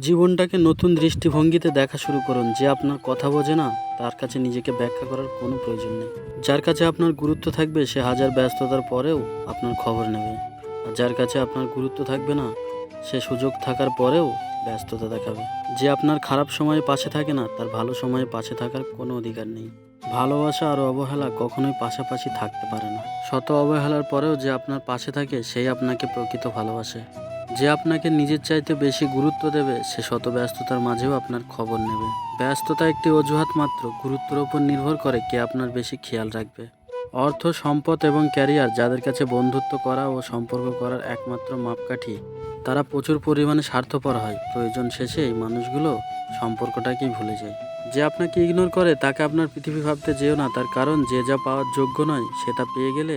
জীবনটাকে নতুন দৃষ্টিভঙ্গিতে দেখা শুরু করুন। যে আপনার কথা বোঝে না, তার কাছে নিজেকে ব্যাখ্যা করার কোনো প্রয়োজন নেই। যার কাছে আপনার গুরুত্ব থাকবে, সে হাজার ব্যস্ততার পরেও আপনার খবর নেবে। আর যার কাছে আপনার গুরুত্ব থাকবে না, সে সুযোগ থাকার পরেও ব্যস্ততা দেখাবে। যে আপনার খারাপ সময়ে পাশে থাকে না, তার ভালো সময়ে পাশে থাকার কোনো অধিকার নেই। ভালোবাসা আর অবহেলা কখনোই পাশাপাশি থাকতে পারে না। শত অবহেলার পরেও যে আপনার পাশে থাকে, সেই আপনাকে প্রকৃত ভালোবাসে। যে আপনাকে নিজের চাইতে বেশি গুরুত্ব দেবে, সে শত ব্যস্ততার মাঝেও আপনার খবর নেবে। ব্যস্ততা একটি অজুহাত মাত্র, গুরুত্বের উপর নির্ভর করে কে আপনার বেশি খেয়াল রাখবে। অর্থ, সম্পদ এবং ক্যারিয়ার যাদের কাছে বন্ধুত্ব করা ও সম্পর্ক করার একমাত্র মাপকাঠি, তারা প্রচুর পরিমাণে স্বার্থপর হয়। প্রয়োজন শেষে এই মানুষগুলো সম্পর্কটাকেই ভুলে যায়। যে আপনাকে ইগনোর করে, তাকে আপনার পৃথিবী ভাবতে যেও না। তার কারণ, যে যা পাওয়ার যোগ্য নয়, সেটা পেয়ে গেলে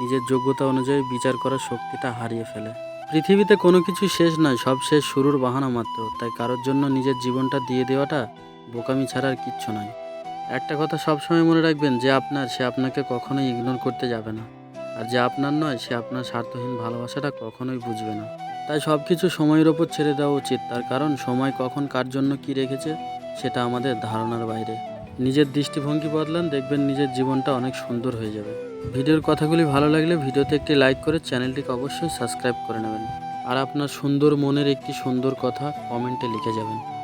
নিজের যোগ্যতা অনুযায়ী বিচার করার শক্তিটা হারিয়ে ফেলে। পৃথিবীতে কোনো কিছু শেষ নয়, সব শেষ শুরুর বাহানা মাত্র। তাই কারোর জন্য নিজের জীবনটা দিয়ে দেওয়াটা বোকামি ছাড়া আর কিচ্ছু নয়। একটা কথা সবসময় মনে রাখবেন, যে আপনার, সে আপনাকে কখনোই ইগনোর করতে যাবে না। আর যে আপনার নয়, সে আপনার স্বার্থহীন ভালোবাসাটা কখনোই বুঝবে না। তাই সব কিছু সময়ের ওপর ছেড়ে দেওয়া উচিত। তার কারণ, সময় কখন কার জন্য কি রেখেছে, সেটা আমাদের ধারণার বাইরে। নিজের দৃষ্টিভঙ্গি বদলান, দেখবেন নিজের জীবনটা অনেক সুন্দর হয়ে যাবে। ভিডিওর কথাগুলি ভালো লাগলে ভিডিওতে একটি লাইক করে চ্যানেলটিকে অবশ্যই সাবস্ক্রাইব করে নেবেন। আর আপনার সুন্দর মনের একটি সুন্দর কথা কমেন্টে লিখে যাবেন।